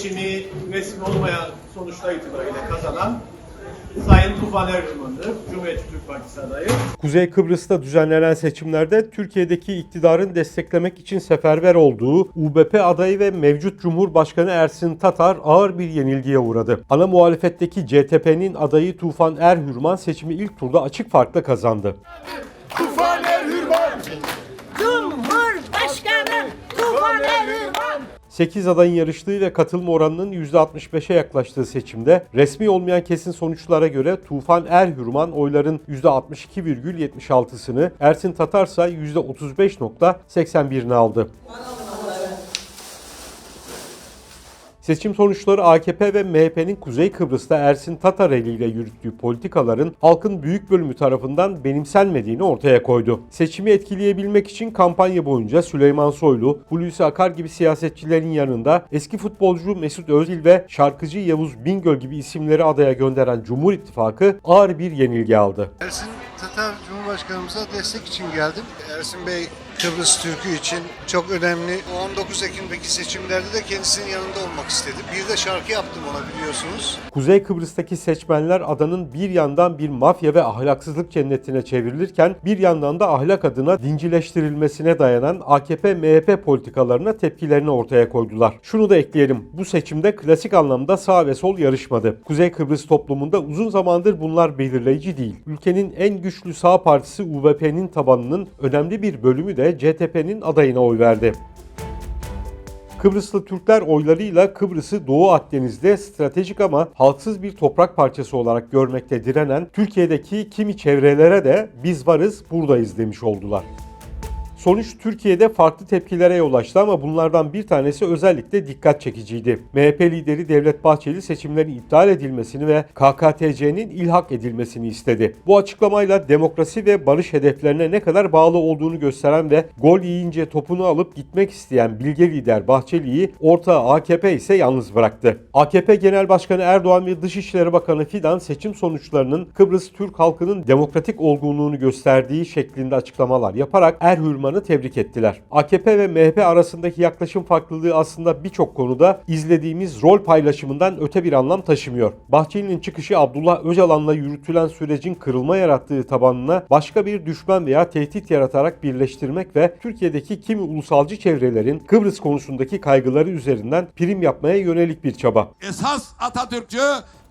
seçimi resmi olmayan sonuçlar itibariyle kazanan Sayın Tufan Erdoğan'dır. Cumhuriyetçi Türk Partisi adayı. Kuzey Kıbrıs'ta düzenlenen seçimlerde Türkiye'deki iktidarın desteklemek için seferber olduğu UBP adayı ve mevcut Cumhurbaşkanı Ersin Tatar ağır bir yenilgiye uğradı. Ana muhalefetteki CTP'nin adayı Tufan Erhürman seçimi ilk turda açık farkla kazandı. Cumhurbaşkanı Tufan Erdoğan. 8 adayın yarıştığı ve katılma oranının %65'e yaklaştığı seçimde resmi olmayan kesin sonuçlara göre Tufan Erhürman oyların %62,76'sını, Ersin Tatar ise %35.81'ini aldı. Seçim sonuçları AKP ve MHP'nin Kuzey Kıbrıs'ta Ersin Tatar eliyle yürüttüğü politikaların halkın büyük bölümü tarafından benimsenmediğini ortaya koydu. Seçimi etkileyebilmek için kampanya boyunca Süleyman Soylu, Hulusi Akar gibi siyasetçilerin yanında eski futbolcu Mesut Özil ve şarkıcı Yavuz Bingöl gibi isimleri adaya gönderen Cumhur İttifakı ağır bir yenilgi aldı. Ersin Tatar Cumhurbaşkanımıza destek için geldim. Ersin Bey Kıbrıs Türk'ü için çok önemli. 19 Ekim'deki seçimlerde de kendisinin yanında olmak istedim. Bir de şarkı yaptım ona biliyorsunuz. Kuzey Kıbrıs'taki seçmenler adanın bir yandan bir mafya ve ahlaksızlık cennetine çevrilirken bir yandan da ahlak adına dincileştirilmesine dayanan AKP-MHP politikalarına tepkilerini ortaya koydular. Şunu da ekleyelim. Bu seçimde klasik anlamda sağ ve sol yarışmadı. Kuzey Kıbrıs toplumunda uzun zamandır bunlar belirleyici değil. Ülkenin en güçlü sağ partisi UVP'nin tabanının önemli bir bölümü de CTP'nin adayına oy verdi. Kıbrıslı Türkler oylarıyla Kıbrıs'ı Doğu Akdeniz'de stratejik ama halksız bir toprak parçası olarak görmekte direnen Türkiye'deki kimi çevrelere de biz varız buradayız demiş oldular. Sonuç Türkiye'de farklı tepkilere yol açtı ama bunlardan bir tanesi özellikle dikkat çekiciydi. MHP lideri Devlet Bahçeli seçimlerin iptal edilmesini ve KKTC'nin ilhak edilmesini istedi. Bu açıklamayla demokrasi ve barış hedeflerine ne kadar bağlı olduğunu gösteren ve gol yiyince topunu alıp gitmek isteyen bilge lider Bahçeli'yi ortağı AKP ise yalnız bıraktı. AKP Genel Başkanı Erdoğan ve Dışişleri Bakanı Fidan seçim sonuçlarının Kıbrıs Türk halkının demokratik olgunluğunu gösterdiği şeklinde açıklamalar yaparak Erhürman'ı tebrik ettiler. AKP ve MHP arasındaki yaklaşım farklılığı aslında birçok konuda izlediğimiz rol paylaşımından öte bir anlam taşımıyor. Bahçeli'nin çıkışı Abdullah Öcalan'la yürütülen sürecin kırılma yarattığı tabanına başka bir düşman veya tehdit yaratarak birleştirmek ve Türkiye'deki kimi ulusalcı çevrelerin Kıbrıs konusundaki kaygıları üzerinden prim yapmaya yönelik bir çaba. esas Atatürkçü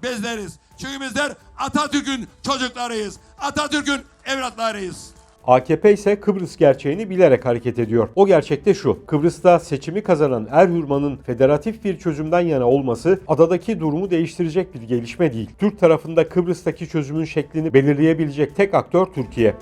bizleriz. Çünkü bizler Atatürk'ün çocuklarıyız. Atatürk'ün evlatlarıyız. AKP ise Kıbrıs gerçeğini bilerek hareket ediyor. O gerçek de şu. Kıbrıs'ta seçimi kazanan Erhürman'ın federatif bir çözümden yana olması adadaki durumu değiştirecek bir gelişme değil. Türk tarafında Kıbrıs'taki çözümün şeklini belirleyebilecek tek aktör Türkiye.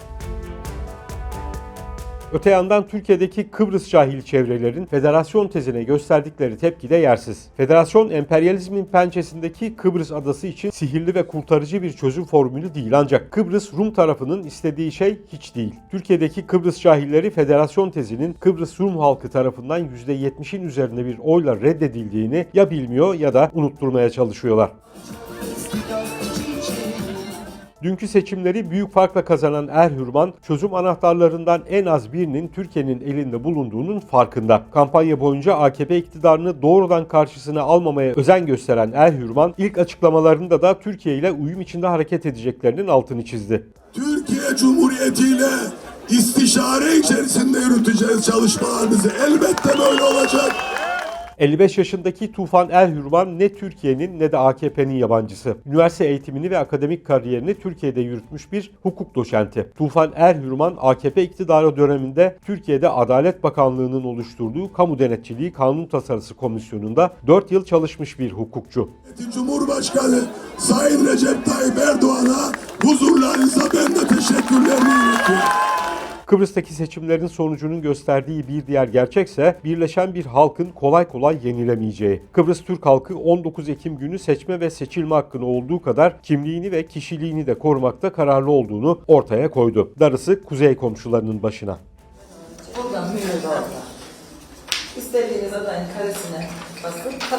Öte yandan Türkiye'deki Kıbrıs cahil çevrelerin federasyon tezine gösterdikleri tepki de yersiz. Federasyon emperyalizmin pençesindeki Kıbrıs adası için sihirli ve kurtarıcı bir çözüm formülü değil ancak Kıbrıs Rum tarafının istediği şey hiç değil. Türkiye'deki Kıbrıs cahilleri federasyon tezinin Kıbrıs Rum halkı tarafından %70'in üzerinde bir oyla reddedildiğini ya bilmiyor ya da unutturmaya çalışıyorlar. Dünkü seçimleri büyük farkla kazanan Erhürman, çözüm anahtarlarından en az birinin Türkiye'nin elinde bulunduğunun farkında. Kampanya boyunca AKP iktidarını doğrudan karşısına almamaya özen gösteren Erhürman, ilk açıklamalarında da Türkiye ile uyum içinde hareket edeceklerinin altını çizdi. Türkiye Cumhuriyeti ile istişare içerisinde yürüteceğiz çalışmalarımızı. Elbette böyle olacak. 55 yaşındaki Tufan Erhürman ne Türkiye'nin ne de AKP'nin yabancısı. Üniversite eğitimini ve akademik kariyerini Türkiye'de yürütmüş bir hukuk doçenti. Tufan Erhürman AKP iktidarı döneminde Türkiye'de Adalet Bakanlığı'nın oluşturduğu Kamu Denetçiliği Kanun Tasarısı Komisyonu'nda 4 yıl çalışmış bir hukukçu. Cumhurbaşkanı Sayın Recep Tayyip Kıbrıs'taki seçimlerin sonucunun gösterdiği bir diğer gerçekse birleşen bir halkın kolay kolay yenilemeyeceği. Kıbrıs Türk halkı 19 Ekim günü seçme ve seçilme hakkını olduğu kadar kimliğini ve kişiliğini de korumakta kararlı olduğunu ortaya koydu. Darısı kuzey komşularının başına. Buradan. İstediğiniz adayın karesine basıp